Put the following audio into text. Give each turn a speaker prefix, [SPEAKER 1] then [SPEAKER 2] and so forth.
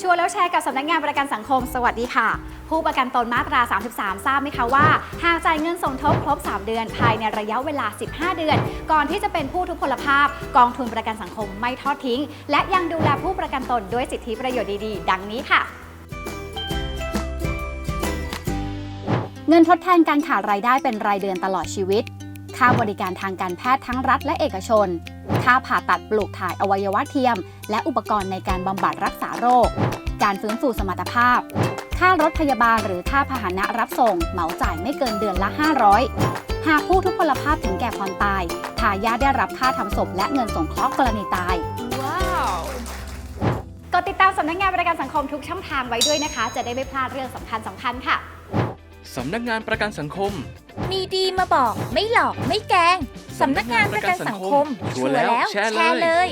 [SPEAKER 1] ชวร์แล้วแชร์กับสำนักงานประกันสังคม สวัสดีค่ะ ผู้ประกันตนมาตรา 33 ทราบไหมคะว่า หากจ่ายเงินสมทบครบ 3 เดือนภายในระยะเวลา 15 เดือน ก่อนที่จะเป็นผู้ทุพพลภาพ กองทุนประกันสังคมไม่ทอดทิ้ง และยังดูแลผู้ประกันตนด้วยสิทธิประโยชน์ดีๆ ดังนี้ค่ะเงินทดแทนการขาดรายได้เป็นรายเดือนตลอดชีวิต ค่าบริการทางการแพทย์ทั้งรัฐและเอกชน ค่าผ่าตัดปลูกถ่ายอวัยวะเทียม และอุปกรณ์ในการบำบัดรักษาโรค การฟื้นฟูสมรรถภาพ ค่ารถพยาบาลหรือค่าพาหนะรับส่ง เหมาจ่ายไม่เกินเดือนละ 500 หากผู้ทุพพลภาพถึงแก่ความตาย ทายาทได้รับค่าทำศพและเงินสงเคราะห์กรณีตาย
[SPEAKER 2] ว้าว
[SPEAKER 1] กดติดตามสำนักงานประกันสังคมทุกช่องทางไว้ด้วยนะคะ จะได้ไม่พลาดเรื่องสำคัญสำคัญค่ะ
[SPEAKER 3] สำนักงานประกันสังคม
[SPEAKER 2] มีดีมาบอกไม่หลอกไม่แกล้งสำนักงานประกันสังคม
[SPEAKER 3] ชัวร์แล้วแชร์เลย
[SPEAKER 2] เลย